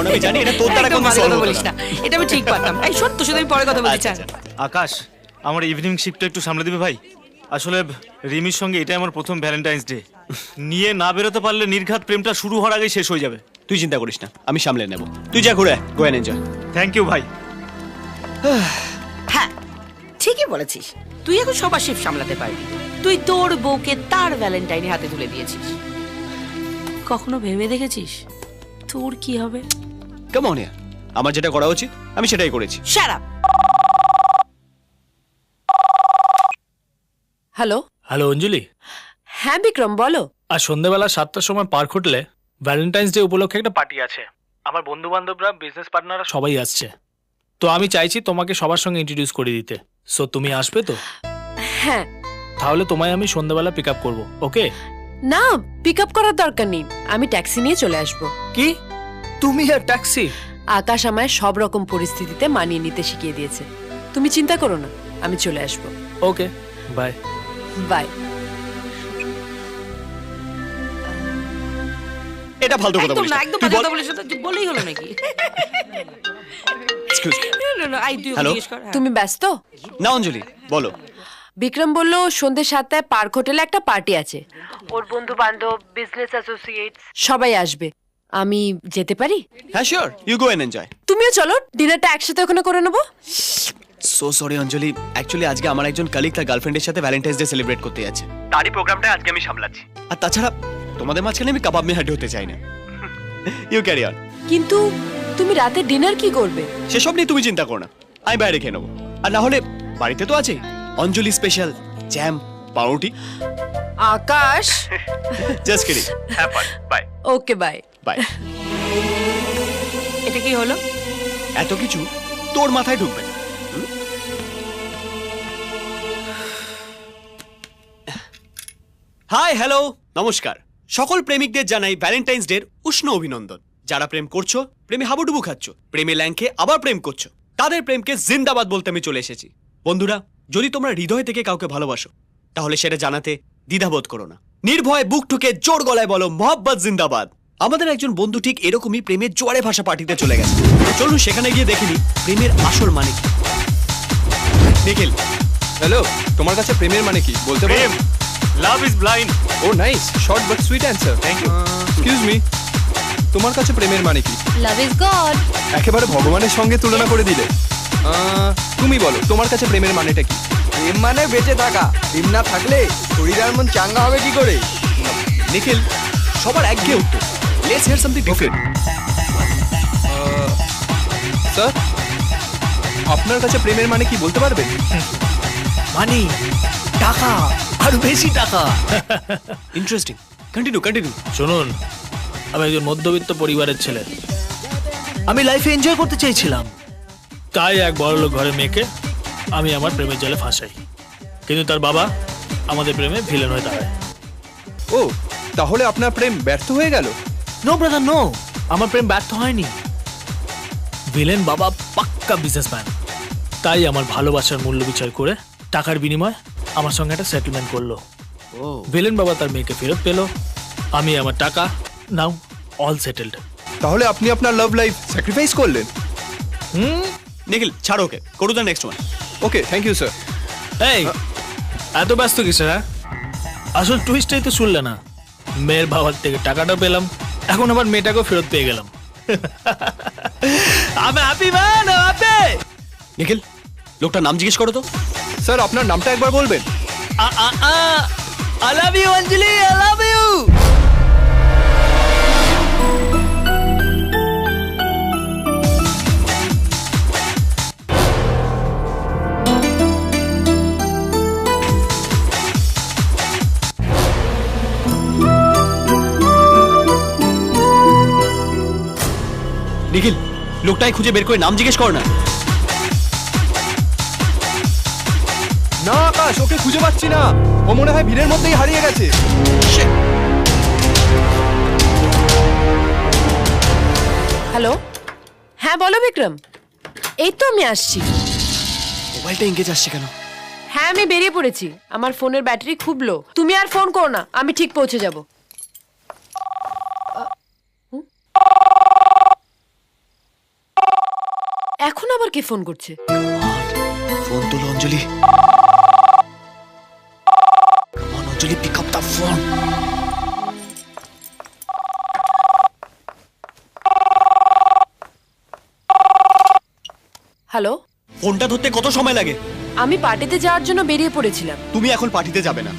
কারণ আমি জানি এটা তোর দ্বারা কোনো বাজে solve কথা হতো বলিস না। না। এটা আমি ঠিক পারতাম। এই শোন তোর সাথে আমি পরে কথা বলতে আচ্ছা, চাই আচ্ছা। আকাশ আমার ইভিনিং শিফটটা একটু সামলে দিবে ভাই? আসলে রিমির সঙ্গে এটাই আমার প্রথম ভ্যালেন্টাইন্স ডে নিয়ে না বেরোতে পারলে নির্ঘাত প্রেমটা শুরু হওয়ার আগেই শেষ হয়ে যাবে। তুই চিন্তা করিস না আমি সামলে নেব। তুই যা ঘুরে go and enjoy thank you ভাই। হ্যাঁ ঠিকই বলেছিস। তুই এখন সবার শিফট সামলাতে পারবি। তুই তোর বউকে তার ভ্যালেন্টাইনে হাতে তুলে দিয়েছিস। কখনো ভেবে দেখেছিস? তোর কি হবে? কেমন ইয়ার আমার যেটা করা উচিত আমি সেটাই করেছি। Hello hello Anjali. হ্যাঁ বিক্রম বলো। আর সন্ধ্যেবেলা সাতটার সময় পার্ক হোটেলে ভ্যালেন্টাইন্স ডে উপলক্ষে একটা পার্টি আছে। আমার বন্ধু বান্ধবরা বিজনেস পার্টনাররা সবাই আসছে। তো আমি চাইছি তোমাকে সবার সঙ্গে ইন্ট্রোডিউস করে দিতে। সো তুমি আসবে তো? হ্যাঁ। তাহলে তোমায় আমি সন্ধ্যেবেলা পিক আপ করব ওকে না পিক আপ করার দরকার নেই। আমি ট্যাক্সি নিয়ে চলে আসব। কি? তুমি আর ট্যাক্সি? আকাশ আমায় সব রকম পরিস্থিতিতে মানিয়ে নিতে শিখিয়ে দিয়েছে। তুমি চিন্তা করো না আমি চলে আসব। Okay bye. বাই। এটা ফালতু কথা বলিস না। একদম বাজে কথা বলিস না তুই বলেই হলো নাকি? Excuse me. না, না, না, আই তুই ওকে Hello? জিজ্ঞেস কর হ্যাঁ। তুমি ব্যস্ত? না অঞ্জলি বলো। বিক্রম বলল সন্ধ্যে সাতটায় পার্ক হোটেলে একটা পার্টি আছে। ওর বন্ধু বান্ধব বিজনেস অ্যাসোসিয়েট সবাই আসবে। আমি যেতে পারি? হ্যাঁ sure you go and enjoy তুমিও চলো ডিনারটা একসাথে ওখানে করে নেব। সো সরি অঞ্জলি অ্যাকচুয়ালি আজকে আমার একজন কালিগ তার গার্লফ্রেন্ডের সাথে ভ্যালেন্টাইন্স ডে সেলিব্রেট করতে যাচ্ছে। তারই প্রোগ্রামটা আজকে আমি সামলাচ্ছি। আর তাছাড়া তোমাদের মাঝখানে আমি কাবাব মেহাডি হতে চাই না। ইউ ক্যারি অন কিন্তু তুমি রাতে ডিনার কি করবে? সেসব নিয়ে তুমি চিন্তা করো না। আমি বাইরে খেয়ে নেব। আর না হলে বাড়িতে তো আছে অঞ্জলি স্পেশাল জ্যাম পাউরুটি। Akash. Just kidding have fun bye okay bye bye এটা কি হলো? এত কিছু তোর মাথায় ঢুকবে না। হাই হ্যালো নমস্কার। সকল প্রেমিকদের জানাই ভ্যালেন্টাইন্স ডের উষ্ণ অভিনন্দন। যারা প্রেম করছ প্রেমে হাবুডুবু খাচ্ছ প্রেমে ল্যাংকে আবার প্রেম করছ তাদের প্রেমকে জিন্দাবাদ বলতে আমি চলে এসেছি। বন্ধুরা যদি তোমরা হৃদয় থেকে কাউকে ভালোবাসো তাহলে সেটা জানাতে দ্বিধাবোধ করো না। নির্ভয় বুক ঠুকে জোর গলায় বলো মোহাব্বত জিন্দাবাদ। আমাদের একজন বন্ধু ঠিক এরকমই প্রেমের জোয়ারে ভাষা পার্টিতে চলে গেছে। চলুন সেখানে গিয়ে দেখিনি প্রেমের আসল মানে কি? নিখিল হ্যালো তোমার কাছে প্রেমের মানে কি? বলতে পারো? প্রেম love is blind oh nice short but sweet answer thank you excuse me তোমার কাছে প্রেমের মানে কি? লাভ ইজ গড একেবারে ভগবানের সঙ্গে তুলনা করে দিলে। তুমি বলো তোমার কাছে প্রেমের মানেটা কি? প্রেম মানে বেঁচে থাকা। প্রেম না থাকলে শরীর আর মন চাঙ্গা হবে কি করে? নিখিল সবার একঘেয়ে উত্তর। Let's hear something different sir আপনার কাছে প্রেমের মানে কি বলতে পারবেন? মানি টাকা আর বেশি টাকা। ইন্টারেস্টিং কন্টিনিউ কন্টিনিউ শুনুন আমি একজন মধ্যবিত্ত পরিবারের ছেলে। আমি লাইফে এনজয় করতে চেয়েছিলাম। তাই এক বড়লোক ঘরে মেয়েকে আমি আমার প্রেমের জালে ফাঁসাই। কিন্তু তার বাবা আমাদের প্রেমে ভিলেন হয়ে দাঁড়ায়। ও তাহলে আপনার প্রেম ব্যর্থ হয়ে গেল? নো ব্রাদার নো আমার প্রেম ব্যর্থ হয়নি। ভিলেন বাবা পাক্কা বিজনেসম্যান তাই আমার ভালোবাসার মূল্য বিচার করে টাকার বিনিময়ে আমার সঙ্গে একটা সেটেলমেন্ট করল। ও। ভিলেন বাবা তার মেয়েকে ফেরত পেল। আমি আমার টাকা নাও অল সেটেলড তাহলে আপনি আপনার লাভ লাইফ স্যাক্রিফাইস করলেন। হুম? নিখিল ছাড়ো ওকে call the next one okay thank you sir এই এত ব্যস্ত কিসের হ্যাঁ? আসল টুইস্টটাই তো শুনলে না। মেয়ের বাবার থেকে টাকাটা পেলাম। এখন আবার মেয়েটাকেও ফেরত পেয়ে গেলাম। আমি হ্যাপি ম্যান হ্যাপি নিখিল লোকটার নাম জিজ্ঞেস করো তো। স্যার আপনার নামটা একবার বলবেন। I love you Anjali I love you লোকটাই খুঁজে বের করে নাম জিজ্ঞেস কর না। না আকাশ ওকে খুঁজে পাচ্ছি না। ও মনে হয় ভিড়ের মধ্যেই হারিয়ে গেছে। হ্যালো? হ্যাঁ বলো বিক্রম। এই তো আমি আসছি। মোবাইলটা এঙ্গেজ আসছে কেন? হ্যাঁ আমি বেরিয়ে পড়েছি। আমার ফোনের ব্যাটারি খুব লো তুমি আর ফোন করো না আমি ঠিক পৌঁছে যাব। এখন আবার কে ফোন করছে? ফোন তোলো Anjali. Anjali pick up the phone hello ফোনটা ধরতে কত সময় লাগে? আমি পার্টিতে যাওয়ার জন্য বেরিয়ে পড়েছিলাম। তুমি এখন পার্টিতে যাবে না।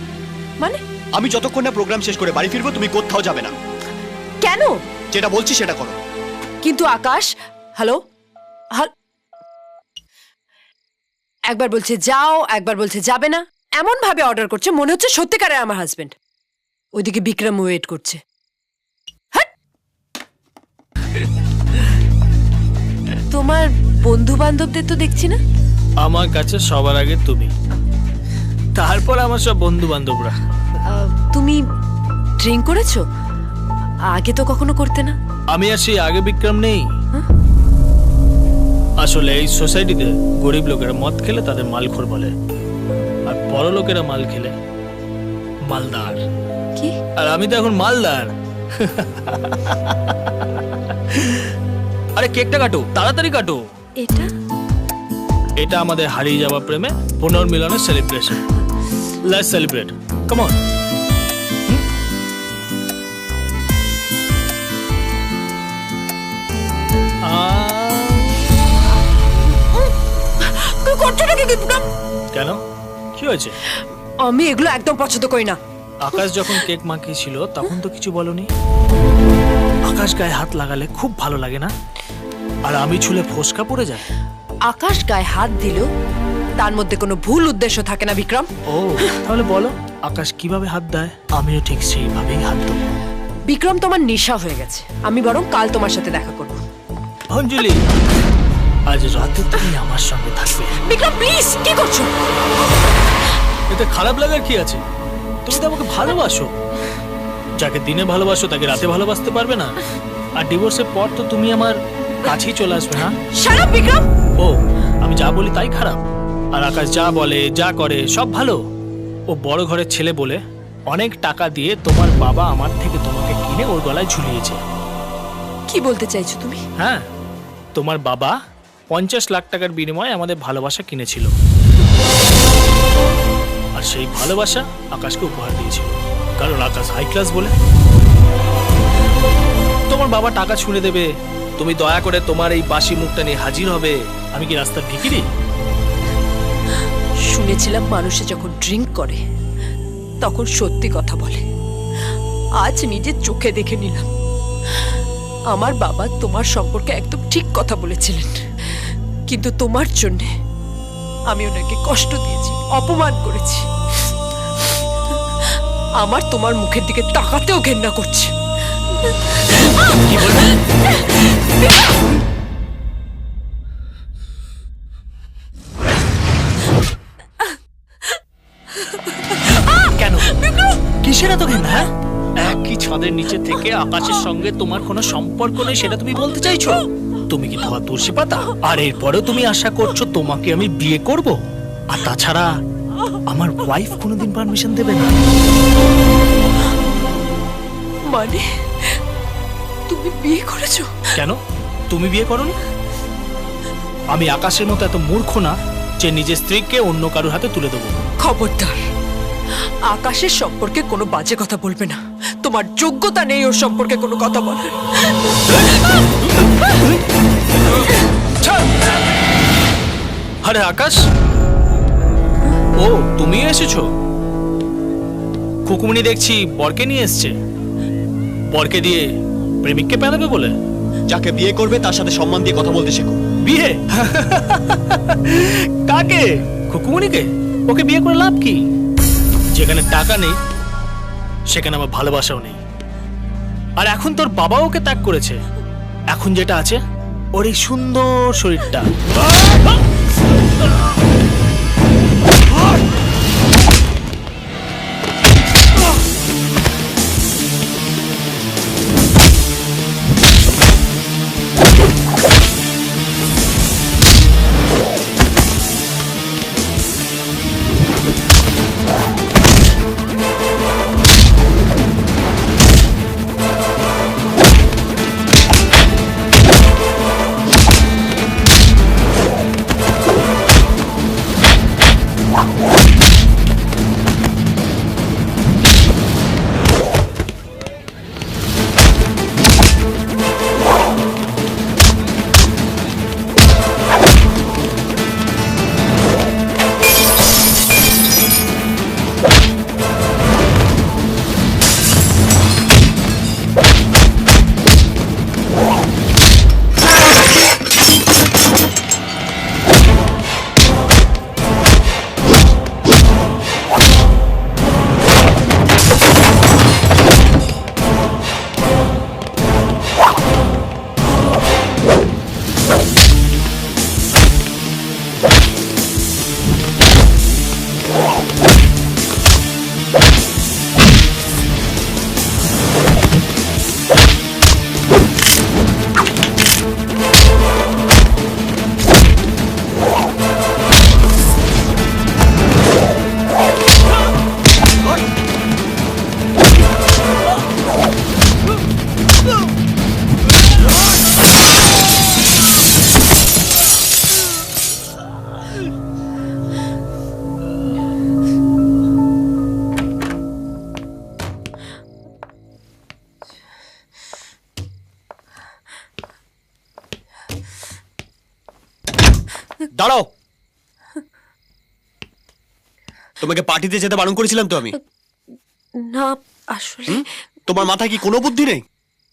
মানে? আমি যতক্ষণ না প্রোগ্রাম শেষ করে বাড়ি ফিরবো তুমি কোথাও যাবে না। কেন? যেটা বলছি সেটা করো। কিন্তু আকাশ হ্যালো হাল- একবার বলছে যাও একবার বলছে যাবে না। এমন ভাবে অর্ডার করছে মনে হচ্ছে সত্যিকারের আমার হাজবেন্ড ওইদিকে বিক্রম ওয়েট করছে! তোমার বন্ধু বান্ধবদের তো দেখছি না? আমার কাছে সবার আগে তুমি। তারপর আমার সব বন্ধু বান্ধবরা তুমি ড্রিঙ্ক করেছ? আগে তো কখনো করতে না? আমি আর সেই আগে বিক্রম নেই। আসলে এই সোসাইটিতে গরিব লোকেরা মদ খেলে তাদের মালখোর বলে আর বড় লোকেরা মাল খেলে মালদার। কি? আর আমি তো এখন মালদার। আরে কেকটা কাটো তাড়াতাড়ি কাটো। এটা? এটা আমাদের হারিয়ে যাওয়া প্রেমে পুনর্মিলনের celebration let's celebrate come on তুই করছ নাকি বিক্রম কেন? কি হয়েছে? আমি এগুলো একদম পছন্দ করি না। আকাশ যখন কেক মাখিয়েছিল তখন তো কিছু বলনি। আকাশ গায়ে হাত লাগালে খুব ভালো লাগে না? আর আমি ছুলে ফোসকা পড়ে যায়? আকাশ গায়ে হাত দিল তার মধ্যে কোনো ভুল উদ্দেশ্য থাকে না বিক্রম। ও তাহলে বলো আকাশ কীভাবে হাত দেয়? আমিও ঠিক সেইভাবেই হাত দেবো। বিক্রম তোমার নেশা হয়ে গেছে। আমি বরং কাল তোমার সাথে দেখা করব। অঞ্জলি! আজ রাতে তুমি আমার সঙ্গে থাকবে। বিক্রম প্লিজ কি করছ? এতে খারাপ লাগার কি আছে? তুমি তো আমাকে ভালোবাসো। যাকে দিনে ভালোবাসো তাকে রাতে ভালোবাসতে পারবে না। আর ডিভোর্সের পর তো তুমি আমার কাছেই চলে আসবে না? সারা বিক্রম! ও আমি যা বলি তাই খারাপ। আর আকাশ যা বলে যা করে সব ভালো। ও বড় ঘরের ছেলে বলে অনেক টাকা দিয়ে তোমার বাবা আমার থেকে তোমাকে কিনে ওর গলায় ঝুলিয়েছে। কি বলতে চাইছো তুমি? হ্যাঁ তোমার বাবা পঞ্চাশ লাখ টাকার বিনিময়ে আমাদের ভালোবাসা কিনেছিল। আর সেই ভালোবাসা আকাশকে উপহার দিয়েছিল। কারণ আকাশ হাই ক্লাস বলে। তোমার বাবা টাকা ছুঁড়ে দেবে। তুমি দয়া করে তোমার এই বাসি মুখটা নিয়ে হাজির হবে। আমি কি রাস্তার ভিকিরি? শুনেছিলাম মানুষে যখন ড্রিঙ্ক করে, তখন সত্যি কথা বলে। আজ নিজের চোখে দেখে নিলাম। আমার বাবা তোমার সম্পর্কে একদম ঠিক কথা বলেছিলেন। কিন্তু তোমার জন্যে আমি ওনাকে কষ্ট দিয়েছি, অপমান করেছি। আমার তোমার মুখের দিকে তাকাতেও ঘেন্না করছে। কেন? ঘেন্না হ্যাঁ? একই ছাদের নিচে থেকে আকাশের সঙ্গে তোমার কোনো সম্পর্ক নেই, সেটা তুমি বলতে চাইছো? তুমি কি ধোয়া তুলসী পাতা? আর এরপরেও তুমি আশা করছ তোমাকে আমি বিয়ে করব? আর তাছাড়া আমার ওয়াইফ কোনোদিন পারমিশন দেবে না। মানে তুমি বিয়ে করেছ? কেন? তুমি বিয়ে করনি? আমি আকাশের মতো এত মূর্খ না যে নিজের স্ত্রীকে অন্য কারোর হাতে তুলে দেবো। খবরদার আকাশের সম্পর্কে কোনো বাজে কথা বলবে না। তোমার যোগ্যতা নেই ওর সম্পর্কে কোনো কথা বলার। আরে আকাশ। ও তুমি এসেছ? খুকুমনি দেখছি বরকে নিয়ে এসছে। বরকে দিয়ে প্রেমিককে পেঁদাবে বলে? যাকে বিয়ে করবে তার সাথে সম্মান দিয়ে কথা বলতে শেখো। বিয়ে? কাকে? খুকুমনিকে ওকে বিয়ে করে লাভ কি? যেখানে টাকা নেই সেখানে আমার ভালোবাসাও নেই। আর এখন তোর বাবা ওকে ত্যাগ করেছে। এখন যেটা আছে ওর এই সুন্দর শরীরটা। দাঁড়াও। তোমাকে পার্টিতে যেতে বারণ করেছিলাম তো আমি। না আসলে তোমার মাথায় কি কোনো বুদ্ধি নেই?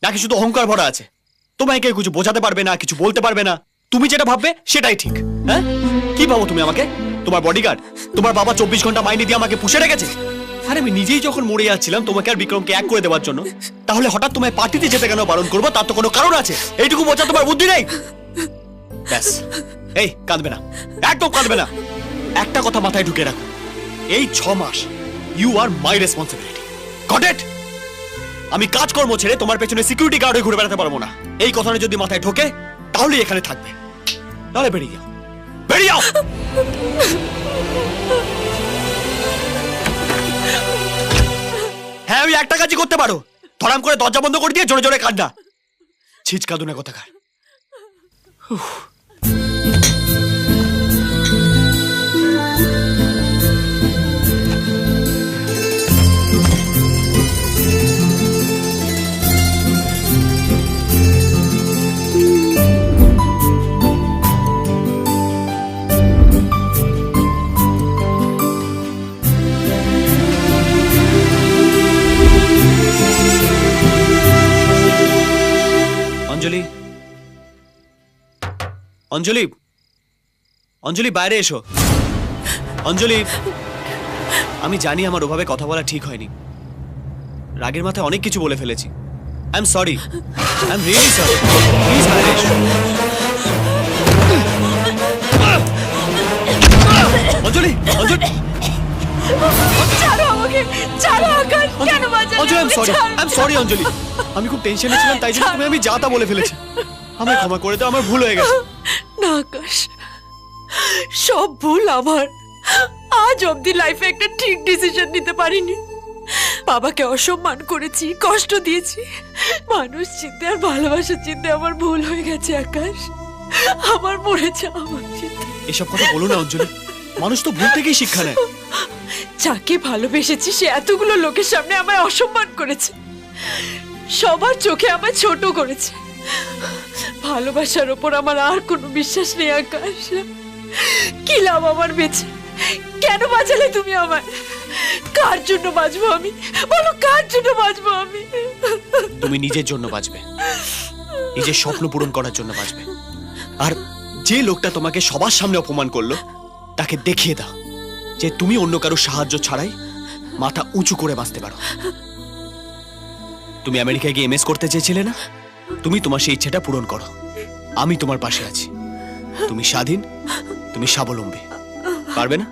নাকি শুধু অহংকার ভরা আছে? তোমায় কেউ কিছু বোঝাতে পারবে না কিছু বলতে পারবে না। তুমি যেটা ভাববে সেটাই ঠিক। হ্যাঁ? কি ভাবো তুমি আমাকে? তোমার বডিগার্ড তোমার বাবা চব্বিশ ঘণ্টা মাইনে দিয়ে আমাকে পুষে রেখেছে? আরে আমি নিজেই যখন মরে যাচ্ছিলাম তোমাকে আর বিক্রমকে এক করে দেওয়ার জন্য। তাহলে হঠাৎ তোমায় পার্টিতে যেতে কেন বারণ করব? তার তো কোনো কারণ আছে। এইটুকু বোঝা তোমার বুদ্ধি নেই? ব্যাস। এই, কাঁদবে না। একদম কাঁদবে না। একটা কথা মাথায় ঢুকে রাখো। এই ছ মাস you are my responsibility got it আমি কাজকর্ম ছেড়ে তোমার পেছনে সিকিউরিটি গার্ড হয়ে ঘুরে বেড়াতে পারব না। এই কথাটা যদি মাথায় ঢোকে তাহলে এখানে থাকবে। তাহলে বেরিয়ে যাও। বেরিয়ে যাও! হ্যাঁ আমি একটা কাজই করতে পারো। ধরাম করে দরজা বন্ধ করে দিয়ে জোরে জোরে কান্না। ছিচকা দুনে কোথাকার অঞ্জলি অঞ্জলি বাইরে এসো। অঞ্জলি আমি জানি আমার ওভাবে কথা বলা ঠিক হয়নি। রাগের মাথায় অনেক কিছু বলে ফেলেছি। I am sorry I am really sorry please বাইরে এসো। অঞ্জলি অঞ্জলি। ছাড়ো আমাকে ছাড়ো আকাশ। কেন বাঁচালে Anjali I am sorry I am sorry Anjali. আমি খুব টেনশনে ছিলাম তাই জন্য তুমি আমি যা তা বলে ফেলেছি। আমায় ক্ষমা করে দাও আমার ভুল হয়ে গেছে। না আকাশ সব ভুল আমার। আজ অবধি লাইফে একটা ঠিক ডিসিশন নিতে পারিনি। বাবাকে অসম্মান করেছি কষ্ট দিয়েছি। মানুষ চিনতে আর ভালোবাসা চিনতে আমার ভুল হয়ে গেছে আকাশ। আমার মরে যাওয়া উচিত এসব কথা বলো না অঞ্জলি। মানুষ তো ভুল থেকেই শিক্ষা নেয়। যাকে ভালোবেসেছি সে এতগুলো লোকের সামনে আমায় অসম্মান করেছে। সবার চোখে আমায় ছোট করেছে। ভালোবাসার ওপর আমার আর কোনো বিশ্বাস নেই, আকাশ। কি লাভ আমার বেঁচে? কেন বাঁচালে তুমি আমার কার জন্য বাঁচবো আমি? বলো, কার জন্য বাঁচবো আমি? তুমি নিজের জন্য বাঁচবে। নিজের স্বপ্ন পূরণ করার জন্য বাঁচবে। আর যে লোকটা তোমাকে সবার সামনে অপমান করল, তাকে দেখিয়ে দাও যে তুমি অন্য কারও সাহায্য ছাড়াই মাথা উঁচু করে বাঁচতে পারো। তুমি আমেরিকায় গিয়ে এমএস করতে চেয়েছিলে না? তুমি তোমার সেই ইচ্ছেটা পূরণ করো। আমি তোমার পাশে আছি। তুমি স্বাধীন তুমি স্বাবলম্বী। পারবে না?